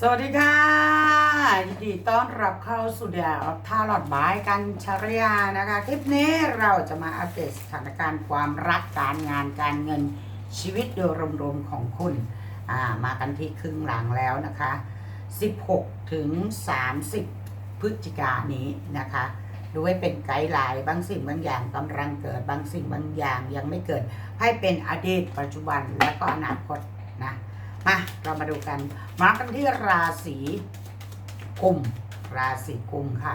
สวัสดีค่ะยินดีต้อนรับเข้าสู่เดียวท่าหลอดบายกันชรยานะคะ คลิปนี้เราจะมาอัปเดตสถานการณ์ความรักการงานการเงินชีวิตโดยรวมๆของคุณอ่ามากันที่ครึ่งหลังแล้วนะคะ 16 ถึง 30 พฤศจิกายนนี้นะคะดูให้เป็นไกด์ไลน์บางสิ่งบางอย่างกำลังเกิดบางสิ่งบางอย่างยังไม่เกิด ให้เป็นอดีตปัจจุบันและก็อนาคต มาเรามาดูกัน มากันที่ราศีกุม ราศีกุมค่ะ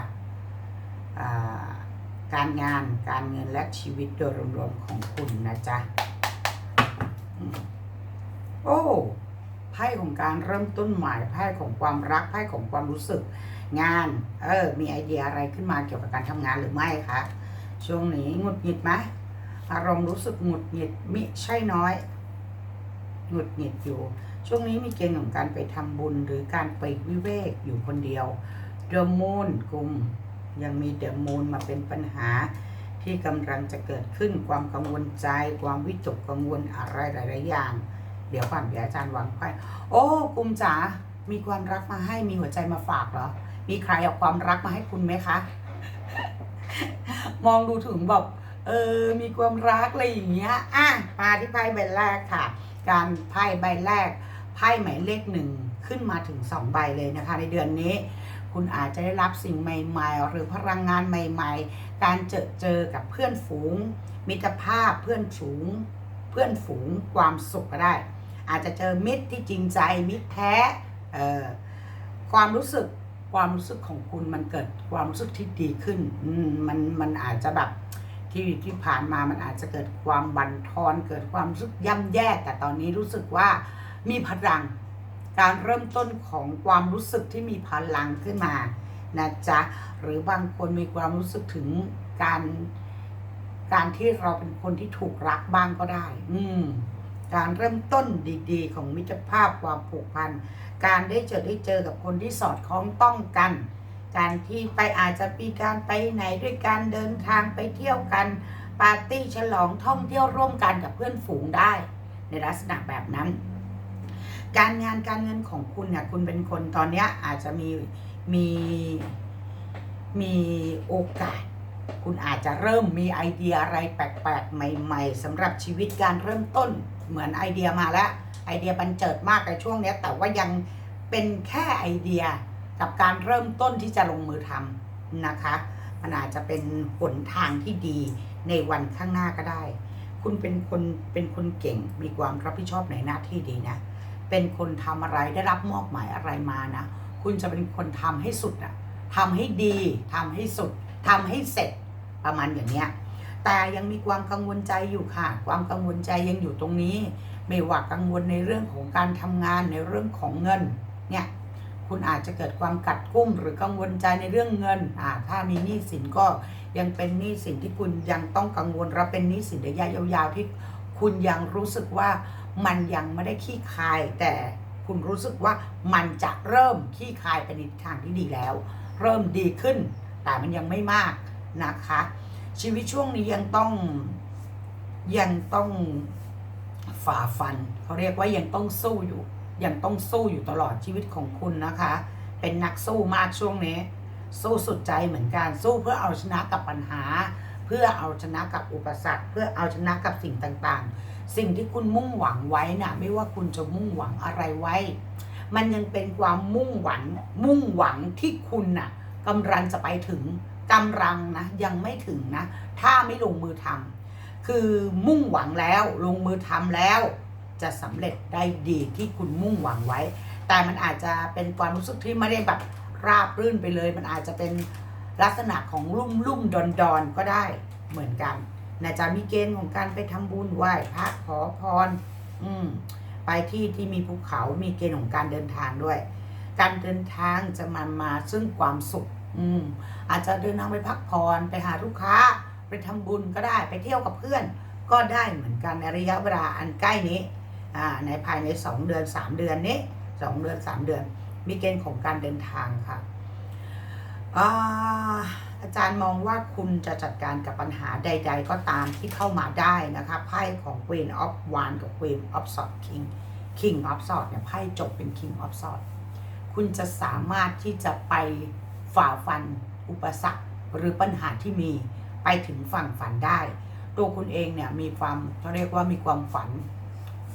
การงานการเงินและชีวิตโดยรวมๆของคุณนะจ๊ะ โอ้ไพ่ของการเริ่มต้นใหม่ไพ่ของความรักไพ่ของความรู้สึก งาน เออ มีไอเดียอะไรขึ้นมาเกี่ยวกับการทำงานหรือไม่คะช่วงนี้หงุดหงิดไหมอารมณ์รู้สึกหงุดหงิดมิใช่น้อยหงุดหงิดอยู่ ช่วงนี้มีเกณฑ์ของการไปทำบุญหรือการไปวิเวกอยู่คนเดียวเดอมูนกลุ่มยังมีเดอมูนมาเป็นปัญหาที่กำลังจะเกิดขึ้นความกังวลใจ ความวิตกกังวลอะไรหลาย ๆ อย่าง เดี๋ยวก่อนเดี๋ยวอาจารย์วางไพ่โอ้กุมจ๋ามีความรักมาให้มีหัวใจมาฝากเหรอ มีใครเอาความรักมาให้คุณไหมคะ มองดูถึงแบบเออ มีความรักอะไรอย่างเงี้ยอะมาที่ไพ่ใบแรกค่ะ การไพ่ใบแรก ไพ่หมายเลขหนึ่งขึ้นมาถึงสองใบเลยนะคะ ในเดือนนี้ คุณอาจจะได้รับสิ่งใหม่ ๆ หรือพลังงานใหม่ ๆ การเจอเจอกับเพื่อนฝูง มิตรภาพเพื่อนฝูง เพื่อนฝูงความสุขก็ได้ อาจจะเจอมิตรที่จริงใจมิตรแท้ความรู้สึกความรู้สึกของคุณมันเกิดความรู้สึกที่ดีขึ้นมมันมันอาจจะแบบที่ที่ผ่านมามันอาจจะเกิดความบั่นทอน เกิดความรู้สึกย่ำแย่แต่ตอนนี้รู้สึกว่า มีพลัง การเริ่มต้นของความรู้สึกที่มีพลังขึ้นมานะจ๊ะหรือบางคนมีความรู้สึกถึงการการที่เราเป็นคนที่ถูกรักบ้างก็ได้ อืม การเริ่มต้นดีๆ ของมิตรภาพความผูกพัน การได้เจอได้เจอกับคนที่สอดคล้องต้องกัน การที่ไปอาจจะมีการไปไหนด้วยการเดินทางไปเที่ยวกัน ปาร์ตี้ฉลองท่องเที่ยวร่วมกันกับเพื่อนฝูงได้ ในลักษณะแบบนั้น การงานการเงินของคุณเนี่ยคุณเป็นคนตอนเนี้ยอาจจะมีมีมีโอกาส คุณอาจจะเริ่มมีไอเดียอะไรแปลกๆ ใหม่ ๆสำหรับชีวิตการเริ่มต้นเหมือนไอเดียมาแล้ว ไอเดียบันเจิดมากในช่วงเนี้ยแต่ว่ายังเป็นแค่ไอเดียกับการเริ่มต้นที่จะลงมือทำนะคะ มันอาจจะเป็นหนทางที่ดีในวันข้างหน้าก็ได้ คุณเป็นคนเป็นคนเก่งมีความรับผิดชอบในหน้าที่ดีนะ เป็นคนทำอะไรได้รับมอบหมายอะไรมานะคุณจะเป็นคนทำให้สุดอะทำให้ดีทำให้สุดทำให้เสร็จประมาณอย่างเนี้ยแต่ยังมีความกังวลใจอยู่ค่ะ ความกังวลใจยังอยู่ตรงนี้ ไม่ว่ากังวลในเรื่องของการทำงานในเรื่องของเงินเนี่ยคุณอาจจะเกิดความกัดกุ้มหรือกังวลใจในเรื่องเงินอ่าถ้ามีหนี้สินก็ยังเป็นหนี้สินที่คุณยังต้องกังวลรับเป็นหนี้สินระยะยาวๆที่คุณยังรู้สึกว่า มันยังไม่ได้ขี้คาย แต่คุณรู้สึกว่ามันจะเริ่มขี้คายไปในทางที่ดีแล้ว เริ่มดีขึ้น แต่มันยังไม่มากนะคะ ชีวิตช่วงนี้ยังต้องยังต้องฝ่าฟันเขาเรียกว่ายังต้องสู้อยู่ยังต้องสู้อยู่ตลอดชีวิตของคุณนะคะ เป็นนักสู้มากช่วงนี้ สู้สุดใจเหมือนกันสู้เพื่อเอาชนะกับปัญหา เพื่อเอาชนะกับอุปสรรค เพื่อเอาชนะกับสิ่งต่างๆ สิ่งที่คุณมุ่งหวังไว้นะ่ะ ไม่ว่าคุณจะมุ่งหวังอะไรไว้ มันยังเป็นความมุ่งหวัง มุ่งหวังที่คุณน่ะกำลังจะไปถึงกำลังนะยังไม่ถึงนะ ถ้าไม่ลงมือทำคือมุ่งหวังแล้วลงมือทำแล้ว จะสำเร็จได้ดีที่คุณมุ่งหวังไว้ แต่มันอาจจะเป็นความรู้สึกที่ไม่ได้แบบราบรื่นไปเลย มันอาจจะเป็นลักษณะของรุ่มรุ่มดอนดอนก็ได้เหมือนกัน นะจะมีเกณฑ์ของการไปทำบุญไหว้พระขอพร อืม ไปที่ที่มีภูเขา มีเกณฑ์ของการเดินทางด้วย การเดินทางจะมามาซึ่งความสุข อืม อาจจะเดินทางไปพักผ่อนไปหาลูกค้า ไปทำบุญก็ได้ ไปเที่ยวกับเพื่อน ก็ได้เหมือนกันในระยะเวลาอันใกล้นี้ อ่า ในภายในสองเดือนสามเดือนนี้สองเดือนสามเดือน มีเกณฑ์ของการเดินทางค่ะ อ่า อาจารย์มองว่าคุณจะจัดการกับปัญหาใด ๆ ก็ตามที่เข้ามาได้นะคะไพ่ของ Queen of Wands กับ Queen of Swords King King of Swords เนี่ยไพ่จบเป็น King of Swords คุณจะสามารถที่จะไปฝ่าฟันอุปสรรคหรือปัญหาที่มีไปถึงฝั่งฝันได้ ตัวคุณเองเนี่ยมีความเขาเรียกว่ามีความฝัน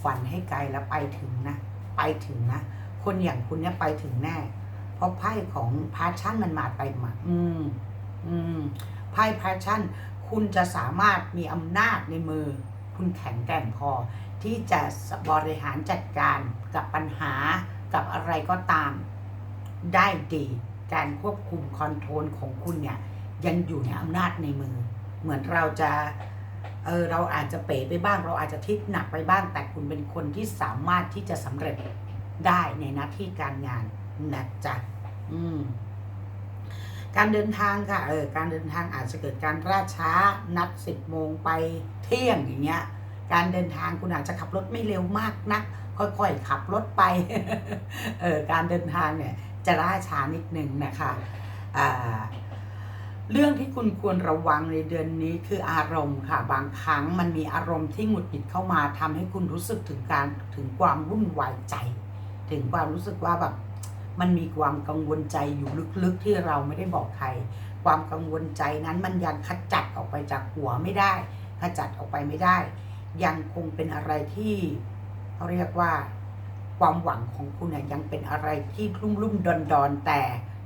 ฝันให้ไกลแล้วไปถึงนะ ไปถึงนะ คนอย่างคุณเนี่ยไปถึงแน่ เพราะไพ่ของพาชั่นมันมาไปมา อืม ไพ่แพาชั่น คุณจะสามารถมีอำนาจในมือ คุณแข็งแกร่งพอ ที่จะบริหารจัดการกับปัญหากับอะไรก็ตามได้ดี การควบคุมคอนโทรลของคุณเนี่ย ยังอยู่ในอำนาจในมือ เหมือนเราจะเออเราอาจจะเป๋ไปบ้าง เราอาจจะทิศหนักไปบ้าง แต่คุณเป็นคนที่สามารถที่จะสำเร็จได้ในหน้าที่การงานนะจ๊ะอืม การเดินทางค่ะเออการเดินทางอาจจะเกิดการล่าช้านัดสิบโมงไปเที่ยงอย่างเงี้ยการเดินทางคุณอาจจะขับรถไม่เร็วมากนัก ค่อยๆขับรถไปเออการเดินทางเนี่ยจะล่าช้านิดนึงนะคะอ่าเรื่องที่คุณควรระวังในเดือนนี้คืออารมณ์ค่ะ บางครั้งมันมีอารมณ์ที่หงุดหงิดเข้ามาทำให้คุณรู้สึกถึงการถึงความวุ่นวายใจ ถึงความรู้สึกว่าแบบ มันมีความกังวลใจอยู่ลึกๆที่เราไม่ได้บอกใคร ความกังวลใจนั้นมันยังขจัดออกไปจากหัวไม่ได้ขจัดออกไปไม่ได้ ยังคงเป็นอะไรที่เขาเรียกว่า ความหวังของคุณเนี่ยยังเป็นอะไรที่รุ่มรุ่มดอนดอนแต่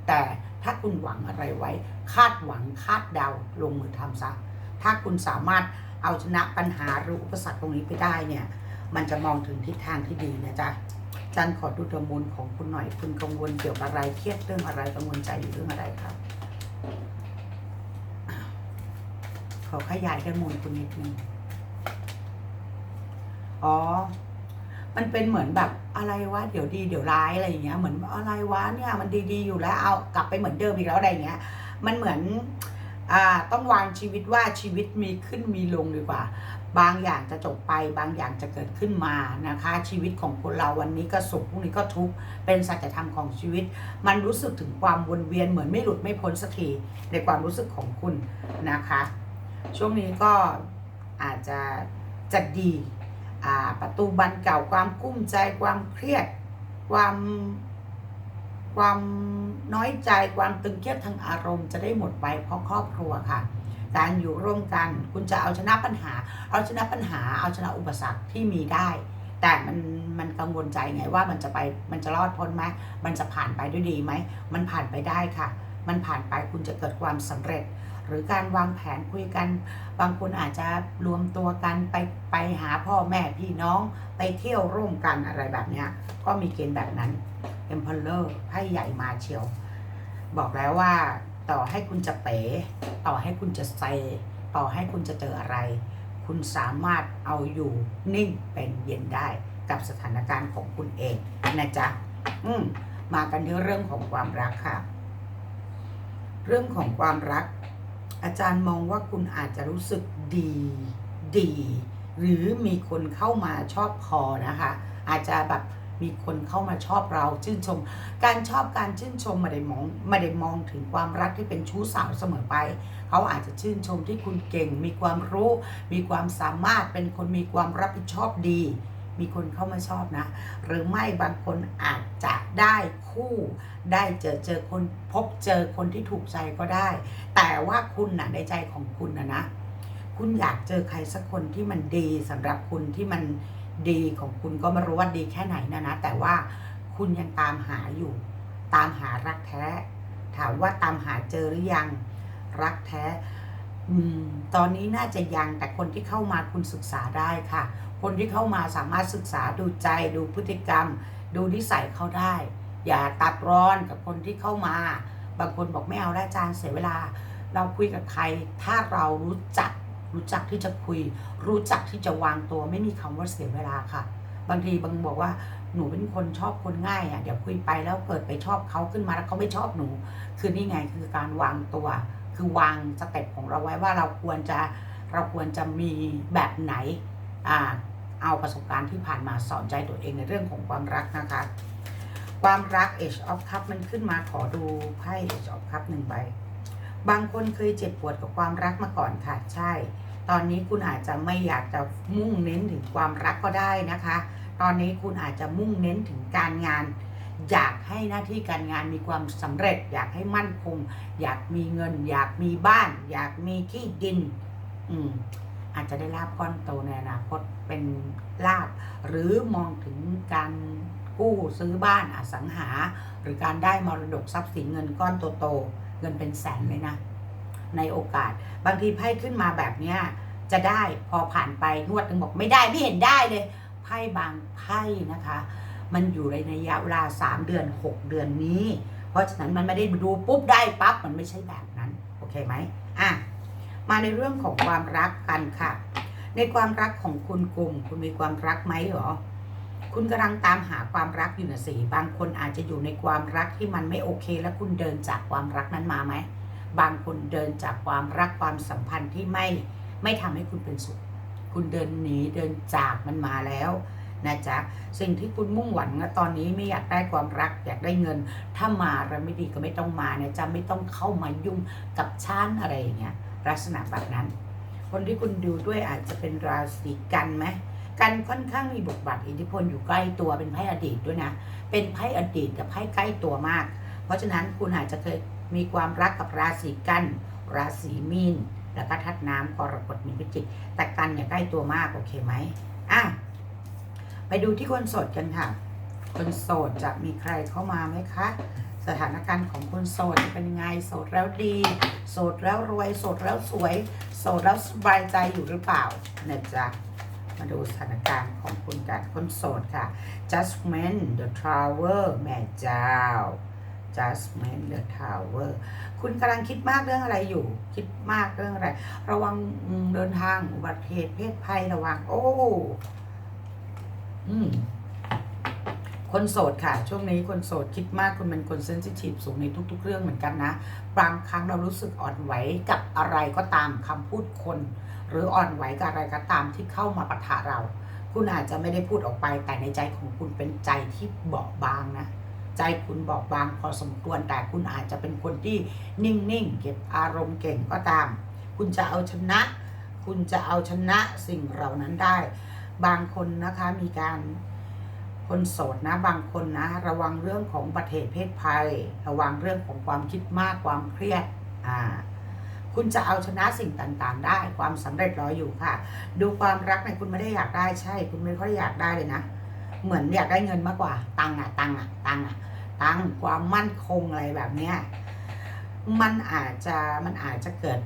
แต่ถ้าคุณหวังอะไรไว้ คาดหวังคาดเดาลงมือทำซะถ้าคุณสามารถเอาชนะปัญหาหรืออุปสรรคตรงนี้ไปได้เนี่ย มันจะมองถึงทิศทางที่ดีนะจ๊ะ จันขอดูดวงมูลของคุณหน่อย คุณกังวลเกี่ยวกับอะไรเครียดเรื่องอะไรกังวลใจอยู่เรื่องอะไรครับขอขยายกันมูลคุณนิดนึงอ๋อ มันเป็นเหมือนแบบอะไรวะ เดี๋ยวดีเดี๋ยวร้ายอะไรอย่างเงี้ย เหมือนอะไรวะเนี่ย มันดีๆอยู่แล้ว เอากลับไปเหมือนเดิมอีกแล้วอะไรเงี้ย มันเหมือน อ่า ต้องวางชีวิตว่าชีวิตมีขึ้นมีลงดีกว่า บางอย่างจะจบไปบางอย่างจะเกิดขึ้นมานะคะ ชีวิตของคนเราวันนี้ก็สุขพรุ่งนี้ก็ทุกข์เป็นสัจธรรมของชีวิต มันรู้สึกถึงความวนเวียนเหมือนไม่หลุดไม่พ้นสักทีในความรู้สึกของคุณนะคะ ช่วงนี้ก็อาจจะจะดีประตูบันเก่าความกุ้มใจความเครียด ความความน้อยใจความตึงเครียดทางอารมณ์จะได้หมดไปเพราะครอบครัวค่ะ การอยู่ร่วมกัน คุณจะเอาชนะปัญหา เอาชนะปัญหา เอาชนะอุปสรรคที่มีได้ แต่มันมันกังวลใจไงว่ามันจะไปมันจะรอดพ้นไหมมันจะผ่านไปด้วยดีไหมมันผ่านไปได้ค่ะ มันผ่านไปคุณจะเกิดความสำเร็จ หรือการวางแผนคุยกัน บางคนอาจจะรวมตัวกันไปไปหาพ่อแม่พี่น้องไปเที่ยวร่วมกันอะไรแบบนี้ก็มีเกณฑ์แบบนั้น e m p e r o r ไพ่ใหญ่มาเชียว บอกแล้วว่า ต่อให้คุณจะเป๋ ต่อให้คุณจะเซต่อให้คุณจะเจออะไร คุณสามารถเอาอยู่นิ่งเป็นเย็นได้กับสถานการณ์ของคุณเองนะจ๊ะอืมมากันที่เรื่องของความรักค่ะ เรื่องของความรัก อาจารย์มองว่าคุณอาจจะรู้สึกดีดี หรือมีคนเข้ามาชอบพอนะคะ อาจจะแบบ มีคนเข้ามาชอบเราชื่นชม การชอบการชื่นชมไม่ได้มองไม่ได้มองถึงความรักที่เป็นชู้สาวเสมอไป เขาอาจจะชื่นชมที่คุณเก่ง มีความรู้ มีความสามารถเป็นคนมีความรับผิดชอบดี มีคนเข้ามาชอบนะ หรือไม่บางคนอาจจะได้คู่ได้เจอเจอคนพบเจอคนที่ถูกใจก็ได้ แต่ว่าคุณน่ะในใจของคุณนะนะ คุณอยากเจอใครสักคนที่มันดีสำหรับคุณที่มัน ดีของคุณก็ไม่รู้ว่าดีแค่ไหนนะนะแต่ว่าคุณยังตามหาอยู่ ตามหารักแท้ ถามว่าตามหาเจอหรือยังรักแท้อตอนนี้น่าจะยังแต่คนที่เข้ามาคุณศึกษาได้ค่ะ คนที่เข้ามาสามารถศึกษาดูใจดูพฤติกรรม ดูนิสัยเขาได้ อย่าตัดร้อนกับคนที่เข้ามา บางคนบอกไม่เอาแล้วอาจารย์เสียเวลา เราคุยกับใคร ถ้าเรารู้จัก รู้จักที่จะคุย รู้จักที่จะวางตัว ไม่มีคำว่าเสียเวลาค่ะ บางทีบางบอกว่าหนูเป็นคนชอบคนง่ายอะเดี๋ยวคุยไปแล้วเกิดไปชอบเขาขึ้นมาแล้วเขาไม่ชอบหนู คือนี่ไงคือการวางตัว คือวางสเต็ปของเราไว้ว่าเราควรจะเราควรจะมีแบบไหนอ่าเอาประสบการณ์ที่ผ่านมาสอนใจตัวเองในเรื่องของความรักนะคะ ความรัก Age of Cup มันขึ้นมาขอดูไพ่ Age of Cup หนึ่งใบบางคนเคยเจ็บปวดกับความรักมาก่อนค่ะ ใช่ ตอนนี้คุณอาจจะไม่อยากจะมุ่งเน้นถึงความรักก็ได้นะคะ ตอนนี้คุณอาจจะมุ่งเน้นถึงการงาน อยากให้หน้าที่การงานมีความสำเร็จ อยากให้มั่นคง อยากมีเงิน อยากมีบ้าน อยากมีที่ดิน อืมอาจจะได้ลาบก้อนโตในอนาคตเป็นลาบ หรือมองถึงการกู้ซื้อบ้านอสังหา หรือการได้มรดกทรัพย์สินเงินก้อนโตๆเงินเป็นแสนเลยนะ ในโอกาส บางทีไพ่ขึ้นมาแบบเนี้ยจะได้พอผ่านไปนวดนึงบอกไม่ได้ไม่เห็นได้เลยไพ่บางไพ่นะคะ มันอยู่ในระยะเวลา3เดือน6เดือนนี้ เพราะฉะนั้นมันไม่ได้ดูปุ๊บได้ปั๊บมันไม่ใช่แบบนั้นโอเคไหมอะมาในเรื่องของความรักกันค่ะ ในความรักของคุณกลุ่ม คุณมีความรักไหมหรอคุณกำลังตามหาความรักอยู่นะสิบางคนอาจจะอยู่ในความรักที่มันไม่โอเค แล้วคุณเดินจากความรักนั้นมาไหม บางคนเดินจากความรักความสัมพันธ์ที่ไม่ไม่ทำให้คุณเป็นสุข คุณเดินหนีเดินจากมันมาแล้วนะจ๊ะสิ่งที่คุณมุ่งหวังนะตอนนี้ไม่อยากได้ความรักอยากได้เงิน ถ้ามาแล้วไม่ดีก็ไม่ต้องมานะจ๊ะไม่ต้องเข้ามายุ่งกับช้านอะไรอย่างเงี้ยลักษณะแบบนั้น คนที่คุณดูด้วยอาจจะเป็นราศีกันไหมกันค่อนข้างมีบทบาทอิทธิพลอยู่ใกล้ตัวเป็นไพ่อดีตด้วยนะ เป็นไพ่อดีตกับไพ่ใกล้ตัวมาก เพราะฉะนั้นคุณอาจจะเคย มีความรักกับราศีกัน ราศีมีน แล้วก็ทัดน้ำกรกฎมีนพิจิก แต่กันอย่าใกล้ตัวมากโอเคไหมอะไปดูที่คนโสดกันค่ะ คนโสดจะมีใครเข้ามาไหมคะ สถานการณ์ของคนโสดเป็นยังไง โสดแล้วดี โสดแล้วรวย โสดแล้วสวย โสดแล้วสบายใจอยู่หรือเปล่าเนี่ยจ๊ะมาดูสถานการณ์ของคุณกันคนโสดค่ะ Judgment the Tower แม่เจ้า Judgment the Tower คุณกำลังคิดมากเรื่องอะไรอยู่ คิดมากเรื่องอะไร ระวังเดินทางอุบัติเหตุเพศภัยระวัง โอ้อืมคนโสดค่ะ ช่วงนี้คนโสดคิดมากคุณเป็นคนเซนซิทีฟสูงในทุก ๆ เรื่องเหมือนกันนะบางครั้งเรารู้สึกอ่อนไหวกับอะไรก็ตามคำพูดคน หรืออ่อนไหวกับอะไรก็ตามที่เข้ามาปะทะเรา คุณอาจจะไม่ได้พูดออกไปแต่ในใจของคุณเป็นใจที่เบาบางนะ ใจคุณเบาบางพอสมควรแต่คุณอาจจะเป็นคนที่นิ่งๆ เก็บอารมณ์เก่งก็ตาม คุณจะเอาชนะ คุณจะเอาชนะสิ่งเหล่านั้นได้ บางคนนะคะมีการคนโสดนะบางคนนะ ระวังเรื่องของอุบัติเหตุเพศภัย ระวังเรื่องของความคิดมากความเครียดอ่าคุณจะเอาชนะสิ่งต่างๆ ได้ความสำเร็จรออยู่ค่ะ ดูความรักเนี่ยคุณไม่ได้อยากได้ใช่ คุณไม่ค่อยอยากได้เลยนะ เหมือนอยากได้เงินมากกว่า ตังอะตังอะตังอะตังค์ความมั่นคงอะไรแบบเนี้ยมันอาจจะมันอาจจะเกิด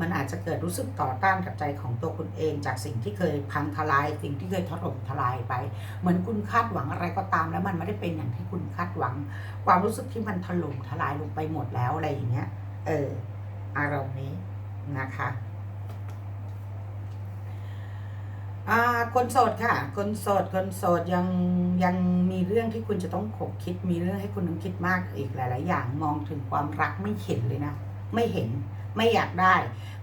มันอาจจะเกิดรู้สึกต่อต้านกับใจของตัวคุณเอง จากสิ่งที่เคยพังทลาย สิ่งที่เคยถล่มทลายไป เหมือนคุณคาดหวังอะไรก็ตาม แล้วมันไม่ได้เป็นอย่างที่คุณคาดหวัง ความรู้สึกที่มันถล่มทลายลงไปหมดแล้วอะไรอย่างเงี้ย เอออารมณ์นี้นะคะ อ่าคนโสดค่ะ คนโสดคนโสดยังยังมีเรื่องที่คุณจะต้องขบคิด มีเรื่องให้คุณต้องคิดมากอีกหลาย ๆ อย่างมองถึงความรักไม่เห็นเลยนะ ไม่เห็นไม่อยากได้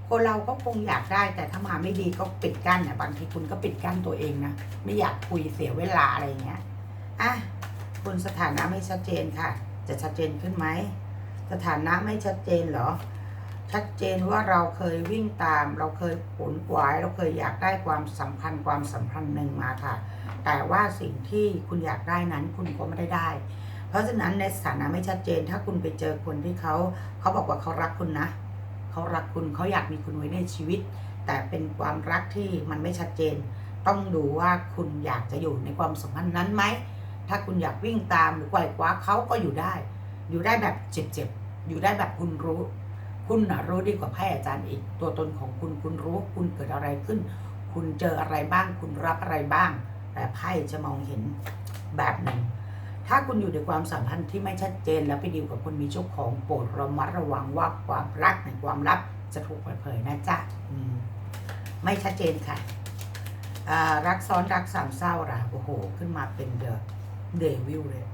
คนเราก็คงอยากได้แต่ถ้ามาไม่ดีก็ปิดกั้นเนี่ยบางทีคุณก็ปิดกั้นตัวเองนะไม่อยากคุยเสียเวลาอะไรเงี้ยอะคุณสถานะไม่ชัดเจนค่ะ จะชัดเจนขึ้นไหมสถานะไม่ชัดเจนเหรอ ชัดเจนว่าเราเคยวิ่งตาม เราเคยผลกวาย เราเคยอยากได้ความสัมพันธ์ความสัมพันธ์หนึ่งมาค่ะ แต่ว่าสิ่งที่คุณอยากได้นั้นคุณก็ไม่ได้ได้ เพราะฉะนั้นในสถานะไม่ชัดเจน ถ้าคุณไปเจอคนที่เขาเขาบอกว่าเขารักคุณนะเขารักคุณเขาอยากมีคุณไว้ในชีวิต แต่เป็นความรักที่มันไม่ชัดเจน ต้องดูว่าคุณอยากจะอยู่ในความสัมพันธ์นั้นไหมถ้าคุณอยากวิ่งตามหรือไกวคว้าเขาก็อยู่ได้ อยู่ได้แบบเจ็บๆอยู่ได้แบบคุณรู้ คุณนะรู้ดีกว่าไพ่อาจารย์อีก ตัวตนของคุณคุณรู้ว่าคุณเกิดอะไรขึ้น คุณเจออะไรบ้าง คุณรับอะไรบ้าง แต่ไพ่จะมองเห็นแบบหนึ่ง ถ้าคุณอยู่ในความสัมพันธ์ที่ไม่ชัดเจน แล้วไปดีลกับคนมีเจ้าของโปรดระมัดระวังว่าความรักในความลับจะถูกเปิดเผยนะจ๊ะมไม่ชัดเจนค่ะรักซ้อนรักสามเศร้าล่ะโอ้โห ขึ้นมาเป็นเดอะเดวิลเลย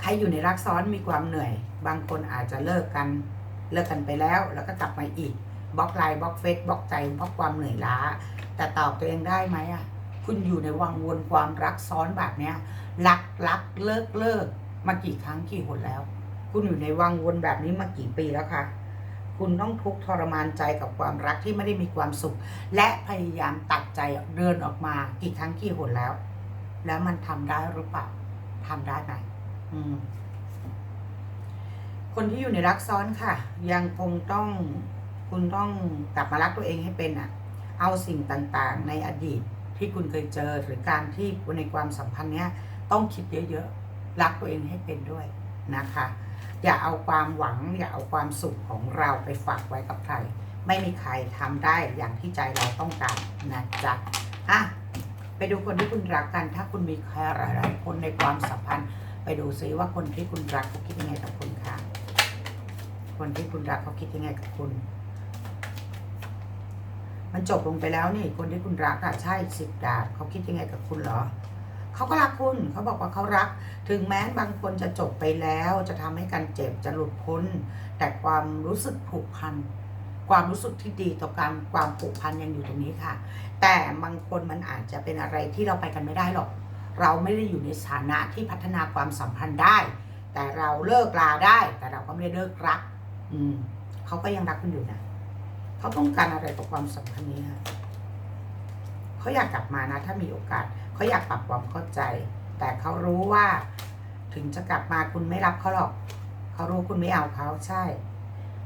ใครอยู่ในรักซ้อนมีความเหนื่อย บางคนอาจจะเลิกกัน เลิกกันไปแล้ว แล้วก็กลับมาอีกบล็อกไลน์บล็อกเฟซบล็อกใจบล็อกความเหนื่อยล้า แต่ตอบตัวเองได้ไหมอะ คุณอยู่ในวังวนความรักซ้อนแบบเนี้ยรักรักเลิกเลิกมากี่ครั้งกี่หนแล้ว คุณอยู่ในวังวนแบบนี้มากี่ปีแล้วคะคุณต้องทุกข์ทรมานใจกับความรักที่ไม่ได้มีความสุข และพยายามตัดใจเดินออกมากี่ครั้งกี่หนแล้ว แล้วมันทำได้หรือเปล่าทำได้ไหมอืม คนที่อยู่ในรักซ้อนค่ะ ยังคงต้องคุณต้องกลับมารักตัวเองให้เป็นอะ เอาสิ่งต่างๆ ในอดีตที่คุณเคยเจอหรือการที่ในความสัมพันธ์เนี้ยต้องคิดเยอะๆ รักตัวเองให้เป็นด้วยนะคะ อย่าเอาความหวัง อย่าเอาความสุขของเราไปฝากไว้กับใคร ไม่มีใครทำได้อย่างที่ใจเราต้องการนะจ๊ะอะไปดูคนที่คุณรักกัน ถ้าคุณมีใครหลายๆคนในความสัมพันธ์ ไปดูซิว่าคนที่คุณรักเขาคิดยังไงกับคุณ คนที่คุณรักเขาคิดยังไงกับคุณ มันจบลงไปแล้วนี่ คนที่คุณรักอะใช่สิบดาบเขาคิดยังไงกับคุณเหรอเขาก็รักคุณเขาบอกว่าเขารัก ถึงแม้บางคนจะจบไปแล้วจะทำให้กันเจ็บจะหลุดพ้น แต่ความรู้สึกผูกพันความรู้สึกที่ดีต่อการความผูกพันยังอยู่ตรงนี้ค่ะ แต่บางคนมันอาจจะเป็นอะไรที่เราไปกันไม่ได้หรอก เราไม่ได้อยู่ในสถานะที่พัฒนาความสัมพันธ์ได้ แต่เราเลิกลาได้ แต่เราก็ไม่ได้เลิกรัก อืมเขาก็ยังรักคุณอยู่นะเขาต้องการอะไรต่อความสัมพันธ์นี้คะเขาอยากกลับมานะ ถ้ามีโอกาสเขาอยากปรับความเข้าใจ แต่เขารู้ว่า ถึงจะกลับมาคุณไม่รับเขาหรอกเขารู้คุณไม่เอาเขาใช่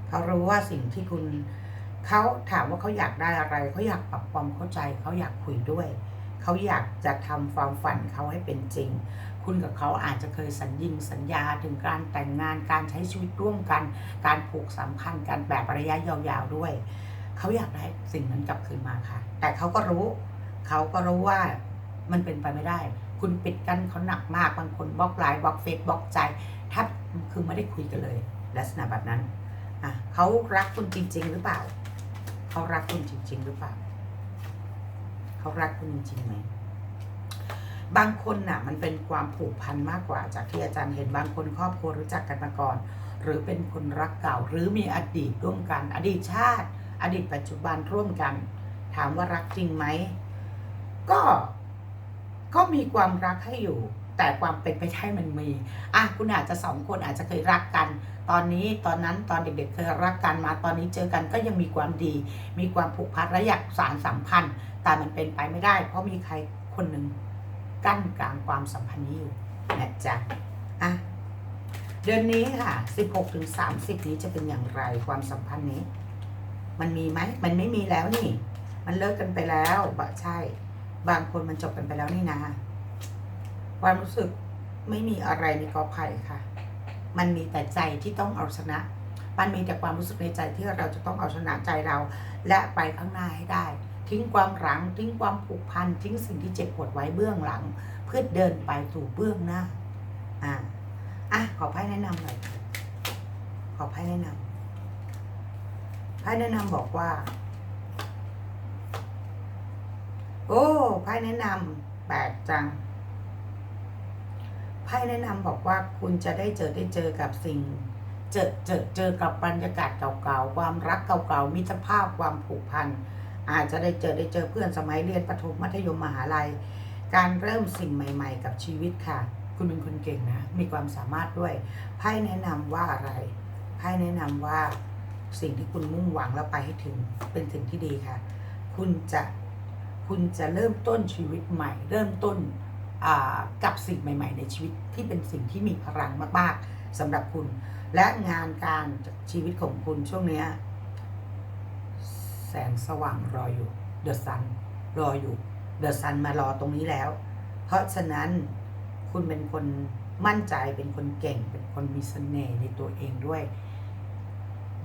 เขารู้ว่าสิ่งที่คุณเขาถามว่าเขาอยากได้อะไรเขาอยากปรับความเข้าใจเขาอยากคุยด้วยเขาอยากจะทำความฝันเขาให้เป็นจริง คุณกับเขาอาจจะเคยสัญญิงสัญญาถึงการแต่งงานการใช้ชีวิตร่วมกัน การผูกสัมพันธ์กันแบบระยะยาวๆด้วย เขาอยากได้สิ่งนั้นกลับคืนมาค่ะ แต่เขาก็รู้ เขาก็รู้ว่ามันเป็นไปไม่ได้ คุณปิดกั้นเขาหนักมากบางคนบล็อกไลน์บล็อกเฟซบล็อกใจถ้าคือไม่ได้คุยกันเลย ลักษณะแบบนั้นอะเขารักคุณจริง ๆ หรือเปล่า เขารักคุณจริง ๆ หรือเปล่า เขารักคุณจริงไหม บางคนน่ะมันเป็นความผูกพันมากกว่า จากที่อาจารย์เห็นบางคนครอบครัวรู้จักกันมาก่อน หรือเป็นคนรักเก่าหรือมีอดีตร่วมกัน อดีตชาติ อดีตปัจจุบันร่วมกัน ถามว่ารักจริงไหมก็ก็มีความรักให้อยู่ แต่ความเป็นไปได้มันมีอะคุณอาจจะสองคนอาจจะเคยรักกัน ตอนนี้ตอนนั้นตอนเด็กๆเคยรักกันมาตอนนี้เจอกันก็ยังมีความดี มีความผูกพันและอยากสารสัมพันธ์ แต่มันเป็นไปไม่ได้ เพราะมีใครคนหนึ่ง กั้นกลางความสัมพันธ์นี้อยู่นะจ๊ะอะเดือนนี้ค่ะ 16ถึง30 นี้จะเป็นอย่างไรความสัมพันธ์นี้ มันมีไหมมันไม่มีแล้วนี่ มันเลิกกันไปแล้วบะใช่ บางคนมันจบกันไปแล้วนี่นะความรู้สึกไม่มีอะไรในกอไผ่ค่ะ มันมีแต่ใจที่ต้องเอาชนะ มันมีแต่ความรู้สึกในใจที่เราจะต้องเอาชนะใจเรา และไปข้างหน้าให้ได้ ทิ้งความหลัง ทิ้งความผูกพัน ทิ้งสิ่งที่เจ็บปวดไว้เบื้องหลัง เพื่อเดินไปสู่เบื้องหน้า อ่าอะขอไพ่แนะนำหน่อยขอไพ่แนะนำไพ่แนะนำบอกว่า โอ้ไพ่แนะนำแปลกจังไพ่แนะนำบอกว่าคุณจะได้เจอได้เจอกับสิ่งเจอเจอเจอกับบรรยากาศเก่าๆ ความรักเก่าๆ มิตรภาพความผูกพัน อาจจะได้เจอได้เจอเพื่อนสมัยเรียนประถมมัธยมมหาลัย การเริ่มสิ่งใหม่ ๆ กับชีวิตค่ะ คุณเป็นคนเก่งนะ มีความสามารถด้วยไพ่แนะนำว่าอะไรไพ่แนะนำว่าสิ่งที่คุณมุ่งหวังแล้วไปให้ถึงเป็นสิ่งที่ดีค่ะ คุณจะคุณจะเริ่มต้นชีวิตใหม่ เริ่มต้นกับสิ่งใหม่ ๆ ในชีวิตที่เป็นสิ่งที่มีพลังมาก ๆสำหรับคุณ และงานการชีวิตของคุณช่วงเนี้ย งสว่างรออยู่เดอะซันรออยู่เดอะซันมารอตรงนี้แล้ว เพราะฉะนั้นคุณเป็นคนมั่นใจเป็นคนเก่ง เป็นคนมีเสน่ห์ในตัวเองด้วย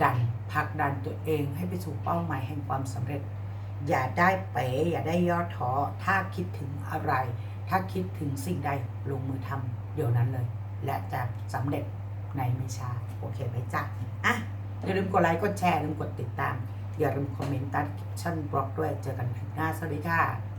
ดันผลักดันตัวเองให้ไปสู่เป้าหมายแห่งความสำเร็จ อย่าได้เป๋อย่าได้ย่อท้อถ้าคิดถึงอะไร ถ้าคิดถึงสิ่งใดลงมือทำเดี๋ยวนั้นเลย และจะสำเร็จในไม่ช้าโอเคไหมจ๊ะอะอย่าลืมกดไลค์กดแชร์ลืมกดติดตาม อย่าลืมคอมเมนต์ใต้คลิปชั่นบล็อกด้วยเจอกันคลิปหน้าสวัสดีค่ะ